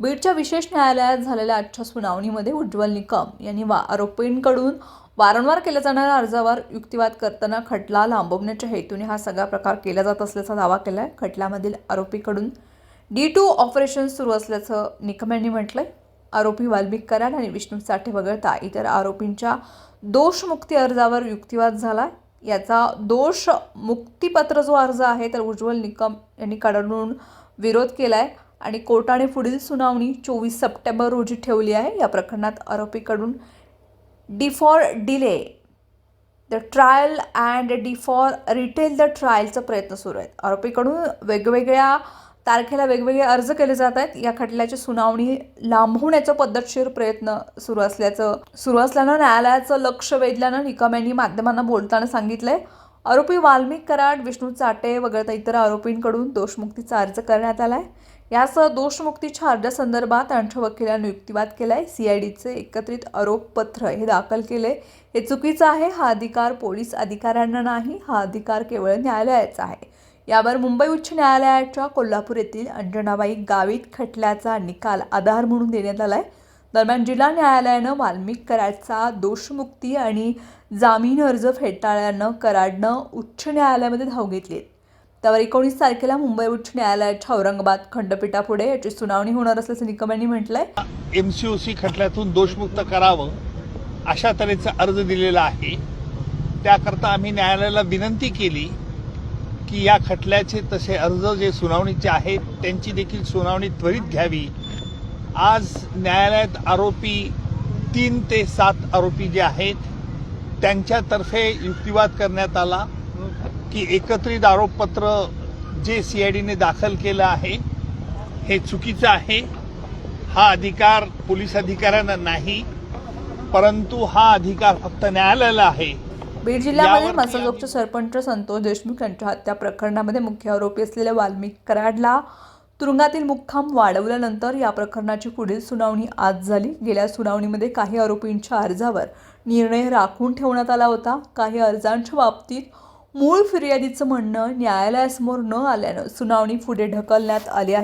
बीडच्या विशेष न्यायालयात झालेल्या आजच्या सुनावणीमध्ये उज्ज्वल निकम यांनी वा आरोपींकडून वारंवार केल्या जाणाऱ्या अर्जावर युक्तिवाद करताना खटला लांबवण्याच्या हेतूने हा सगळा प्रकार केला जात असल्याचा दावा केला आहे खटल्यामधील आरोपीकडून डी टू ऑपरेशन सुरू असल्याचं निकम यांनी म्हटलं आहे आरोपी वाल्मिक कराड आणि विष्णू साठे वगळता इतर आरोपींच्या दोषमुक्ती अर्जावर युक्तिवाद झाला याचा दोष मुक्तीपत्र जो अर्ज आहे तर उज्ज्वल निकम यांनी कडून विरोध केला आहे आणि कोर्टाने पुढील सुनावणी चोवीस सप्टेंबर रोजी ठेवली आहे. या प्रकरणात आरोपीकडून defer delay the trial and de for retail the ट्रायलचा प्रयत्न सुरू आहेत. आरोपीकडून वेगवेगळ्या तारखेला वेगवेगळे अर्ज केले जात आहेत. या खटल्याची सुनावणी लांबवण्याचा पद्धतशीर प्रयत्न सुरू असल्याचं सुरू असल्यानं न्यायालयाचं लक्ष वेधल्यानं निकम यांनी माध्यमांना बोलताना सांगितलंय. आरोपी वाल्मिक कराड विष्णू चाटे वगळता इतर आरोपींकडून दोषमुक्तीचा अर्ज करण्यात आलाय. यासह दोषमुक्तीच्या अर्जासंदर्भात त्यांच्या वकिलांनी युक्तिवाद केलाय. सीआयडीचे एकत्रित आरोपपत्र हे दाखल केले. हे चुकीचं आहे. हा अधिकार पोलीस अधिकाऱ्यांना नाही. हा अधिकार केवळ न्यायालयाचा आहे. यावर मुंबई उच्च न्यायालयाच्या कोल्हापूर येथील अंजनाबाई गावित खटल्याचा निकाल आधार म्हणून देण्यात आला आहे दरम्यान जिल्हा न्यायालयानं वाल्मिक कराडचा दोषमुक्ती आणि जामीन अर्ज फेटाळल्यानं कराडनं उच्च न्यायालयामध्ये धाव घेतली त्यावर एकोणीस तारखेला मुंबई उच्च न्यायालयाच्या औरंगाबाद खंडपीठापुढे याची सुनावणी होणार असल्याचं निकम यांनी म्हटलंय. एम सी ओ सी खटल्यातून दोषमुक्त करावं अशा तऱ्हेचा अर्ज दिलेला आहे. त्याकरता आम्ही न्यायालयाला विनंती केली की या खटल्याचे तसे अर्ज जे सुनावणीचे आहेत त्यांची देखील सुनावणी त्वरित घ्यावी. आज न्यायालयात आरोपी तीन ते सात आरोपी जे आहेत त्यांच्यातर्फे युक्तिवाद करण्यात आला. की एकत्रित आरोपपत्र जे सी आय डीने दाखल केलं आहे हे चुकीचं आहे. हा अधिकार पोलीस अधिकाऱ्यांना नाही परंतु हा अधिकार फक्त न्यायालयाला आहे. बीड जिल्ह्यामध्ये मसलजोगचे सरपंच संतोष देशमुख यांच्या हत्या प्रकरणामध्ये मुख्य आरोपी असलेल्या वाल्मिक कराडला तुरुंगातील मुक्काम वाढवल्यानंतर या प्रकरणाची पुढील सुनावणी आज झाली. गेल्या सुनावणीमध्ये काही आरोपींच्या अर्जावर निर्णय राखून ठेवण्यात आला होता. काही अर्जांच्या बाबतीत मूळ फिर्यादीचं म्हणणं न्यायालयासमोर न आल्यानं सुनावणी पुढे ढकलण्यात आली आहे.